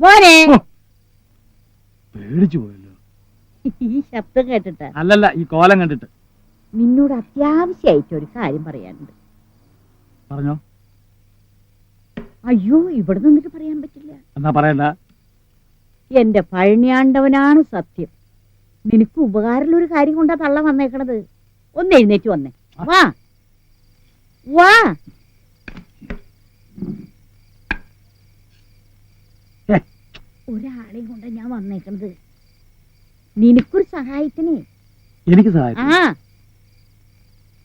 മോനെ. ഓ. പേടിച്ചു പോയല്ലോ. ഈ ശബ്ദം കേട്ടിട്ട്. അല്ലല്ല ഈ കോലം കണ്ടിട്ട്. നിന്നോട് അത്യാവശ്യമായിട്ട് ഒരു കാര്യം പറയാനുണ്ട്. പറഞ്ഞോ. അയ്യോ ഇവിടെ നിന്നിട്ട് പറയാൻ പറ്റില്ല. എന്നാ പറയണ്ട. എന്റെ പഴനിയാണ്ടവനാണ് സത്യം. നിനക്ക് ഉപകാരമുള്ള ഒരു കാര്യം കൊണ്ടാ തള്ള വന്നേക്കണത്. ഒന്ന് എഴുന്നേറ്റ് വന്നേ. വാ. വാ. ഒരാളെയും കൊണ്ട് ഞാൻ വന്നേക്കണത്. നിനക്കൊരു സഹായത്തിന്? എനിക്ക് ആ.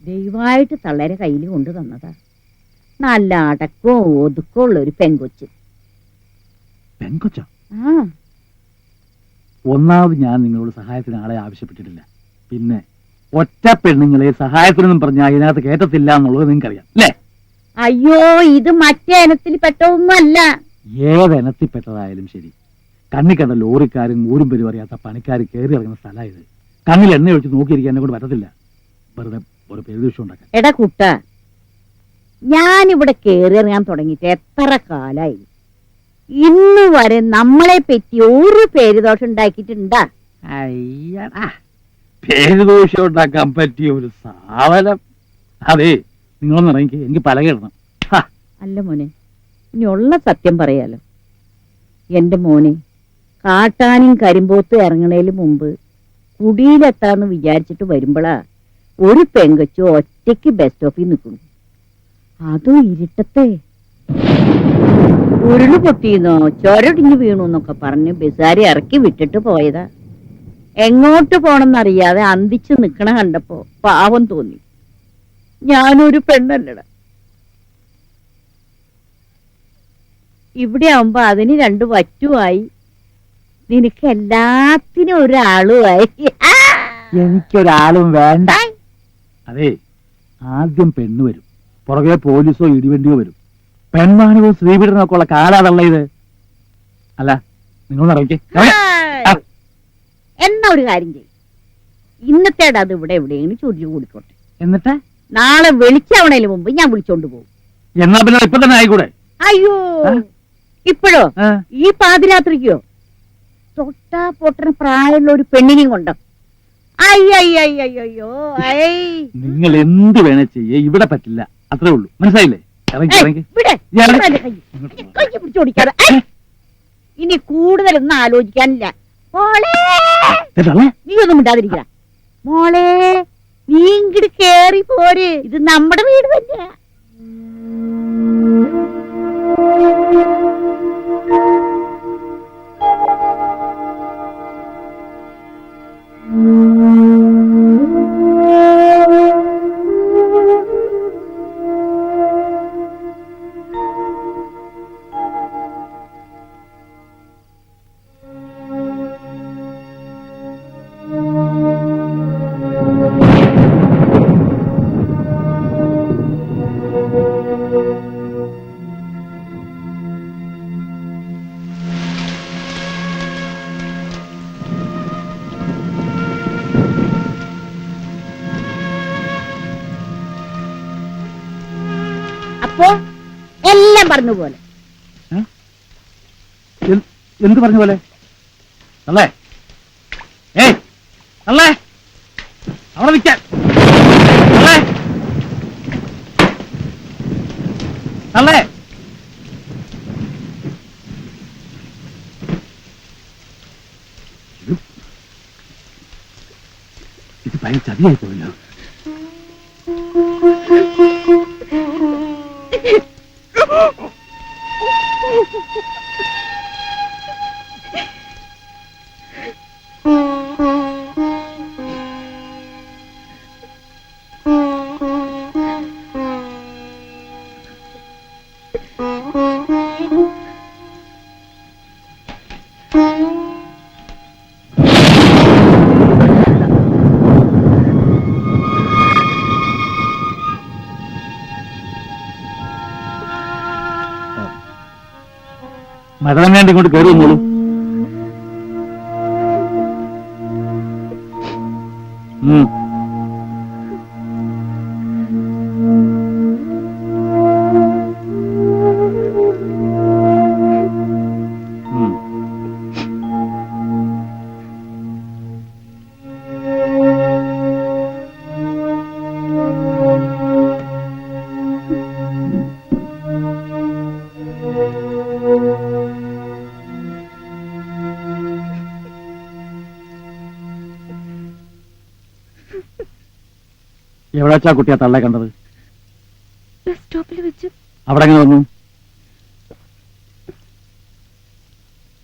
ദയവായിട്ട് തള്ളേരെ കയ്യിൽ കൊണ്ടു തന്നതാ. നല്ല അടക്കോ ഒതുക്കോ ഉള്ള ഒരു പെങ്കൊച്ച് പെങ്കൊച്ച ആ. ഒന്നാമത് ഞാൻ നിങ്ങളോട് സഹായത്തിന് ആളെ ആവശ്യപ്പെട്ടിട്ടില്ല. പിന്നെ ഒറ്റ പെണ്ണുങ്ങളെ സഹായത്തിനൊന്നും പറഞ്ഞാൽ അതിനകത്ത് കേട്ടത്തില്ല എന്നുള്ളത് നിങ്ങൾക്കറിയാം അല്ലേ? അയ്യോ ഇത് മറ്റേ ഇനത്തിൽ പെട്ടതൊന്നും അല്ല ഏതെനത്തിൽ പെട്ടതായാലും ശരി. കണ്ണി കണ്ട ലോറിക്കാരും ഊരും പേരും അറിയാത്ത പണിക്കാർ കയറി ഇറങ്ങുന്ന സ്ഥലമായത് കണ്ണിൽ എണ്ണ ഒഴിച്ച് നോക്കിയിരിക്കാൻ എന്നെ കൊണ്ട് പറ്റത്തില്ല വെറുതെ ഒരു പെരുദൂഷം ഉണ്ടാക്കാൻ. എടാ കുട്ട ഞാനിവിടെ കയറി ഇറങ്ങാൻ തുടങ്ങിയിട്ട് എത്ര കാലായി? ഇന്ന് വരെ നമ്മളെ പറ്റി ഒരു പേര് ദോഷം ഉണ്ടാക്കിയിട്ടുണ്ടാ? അയ്യടാ പേരുദോഷം ഉണ്ടാക്കാൻ പറ്റിയ ഒരു സാധനം. അതെ നിങ്ങളൊന്ന് ഇറങ്ങി എനിക്ക് പല കേടണം അല്ല മോനെ ഇനി ഉള്ള സത്യം പറയാലോ. എന്റെ മോനെ കാട്ടാനും കരിമ്പോത്ത് ഇറങ്ങണേൽ മുമ്പ് കുടിയിലെത്താന്ന് വിചാരിച്ചിട്ട് വരുമ്പോഴാ ഒരു പെങ്കച്ചു ഒറ്റയ്ക്ക് ബസ് സ്റ്റോപ്പിൽ നിൽക്കുന്നു അതും ഇരുട്ടത്തെ? ഉരുൾ പൊട്ടിയെന്നോ ചൊരടിഞ്ഞു വീണു എന്നൊക്കെ പറഞ്ഞ് ബസാരി ഇറക്കി വിട്ടിട്ട് പോയതാ. എങ്ങോട്ട് പോണെന്നറിയാതെ അന്തിച്ച് നിൽക്കണ കണ്ടപ്പോ പാവം തോന്നി. ഞാനൊരു പെണ്ണല്ലട. ഇവിടെ ആവുമ്പോ അതിന് രണ്ടു വറ്റുമായി നിനക്ക് എല്ലാത്തിനും ഒരാളുമായി! എനിക്കൊരാളും വേണ്ട. അതെ ആദ്യം പെണ്ണ് വരും. പുറകെ പോലീസോ ഇടിവണ്ടിയോ വരും. പെൺവാണിയോ സ്ത്രീപീഡനമൊക്കെ ഉള്ള കാലാതള്ള ഇത്. അല്ല ആ. എന്നാ ഒരു കാര്യം ചെയ്യും. ഇന്നത്തേടെ അത് ഇവിടെ എവിടെയെങ്കിലും ചോദിച്ചു കൂടിക്കോട്ടെ. എന്നിട്ട്? നാളെ വെളിച്ചാവണേന് മുമ്പ് ഞാൻ വിളിച്ചോണ്ട് പോകും എന്നാ പിന്നെ ഇപ്പൊ തന്നെ ആയിക്കൂടെ? അയ്യോ? ഇപ്പോഴോ? ഈ പാതിരാത്രിക്കോ? തൊട്ടാ പൊട്ടണ പ്രായമുള്ള ഒരു പെണ്ണിനെയും കൊണ്ടോ? അയ്യോ നിങ്ങൾ എന്ത് വേണേ ചെയ്യേ. ഇവിടെ പറ്റില്ല. അത്രേ ഉള്ളൂ. മനസ്സിലായില്ലേ? ഇറങ്ങി ഇറങ്ങി. പിടിച്ചോടിക്കാതെ. ഇനി കൂടുതലൊന്നും ആലോചിക്കാനില്ല. മോളെ. നീ ഒന്നും ഇണ്ടാതിരിക്കാ മോളെ നീ ഇങ്ങോട്ട് കേറി പോര്. ഇത് നമ്മുടെ വീട് തന്നെയാ. അപ്പോ എല്ലാം പറഞ്ഞു പോലെ എന്ത്- പറഞ്ഞു പോലെ അല്ലേ ഏയ് അല്ലേ അവിടെ നിൽക്കാൻ അല്ലേ അല്ലേ ഇത് ഭയങ്കര ചതിയായി പോയല്ലോ. മഴ തന്നെയാണ്ട് ഇങ്ങോട്ട് കയറി വന്നോളൂ ഉം. എവിടെ വെച്ചാ കുട്ടിയെ തള്ളെ കണ്ടത്? ബസ് സ്റ്റോപ്പിൽ വെച്ച്. അവിടെ എങ്ങനെ വന്നു?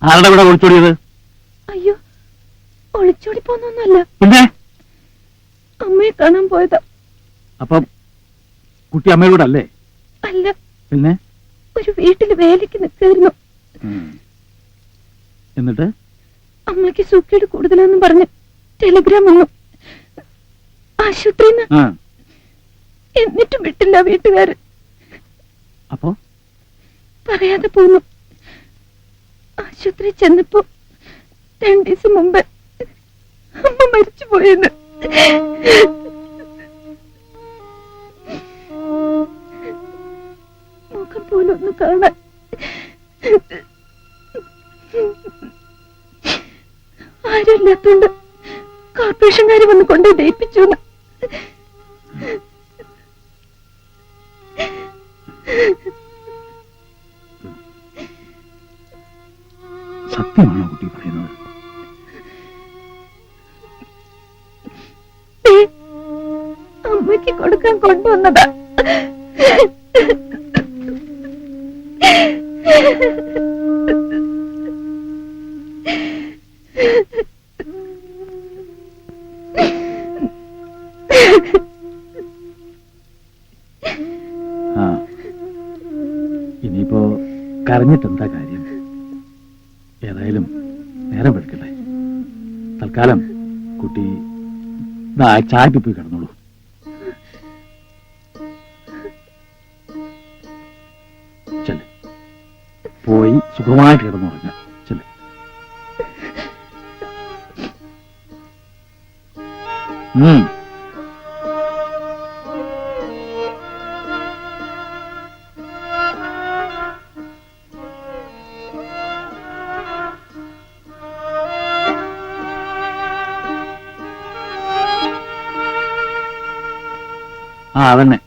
ആരുടെ കൂടെ ഒളിച്ചോടിയത്? അയ്യോ ഒളിച്ചോടി പോന്നൊന്നുമല്ല. പിന്നെ? അമ്മയെ കാണാൻ പോയതാ. അപ്പം കുട്ടി അമ്മയുടെ കൂടെ അല്ലേ? അല്ല. പിന്നെ? ഒരു വീട്ടിൽ വേലയ്ക്ക് നിൽക്കായിരുന്നു എന്നിട്ട്? അമ്മയ്ക്ക് സൂക്കേട് കൂടുതലാന്ന് പറഞ്ഞ് ടെലിഗ്രാം വന്നു. ആശുപത്രിന്ന് എന്നിട്ടും വിട്ടില്ല വീട്ടുകാര്. അപ്പോ? പറയാതെ പോന്നു. ആശുപത്രി ചെന്നപ്പോ രണ്ടു ദിവസം മുമ്പ് അമ്മ മരിച്ചു പോയെന്ന്. മുഖം പോലും ഒന്ന് കാണാൻ. ആരുമില്ലാത്തോണ്ട് കോർപ്പറേഷൻകാര് വന്ന് കൊണ്ട് ദയിപ്പിച്ചു സത്യമാണോ കുട്ടി പറയുന്നത്? അമ്മയ്ക്ക് കൊടുക്കാൻ കൊണ്ടുവന്നതാ. കരഞ്ഞിട്ട് എന്താ കാര്യം? ഏതായാലും നേരം വെടുക്കട്ടെ തൽക്കാലം കുട്ടി ചായക്ക് പോയി കിടന്നോളൂ. ചെൽ പോയി സുഖമായിട്ട് കിടന്നുറങ്ങ ചെൽ ഉം. ആ അതന്നെ.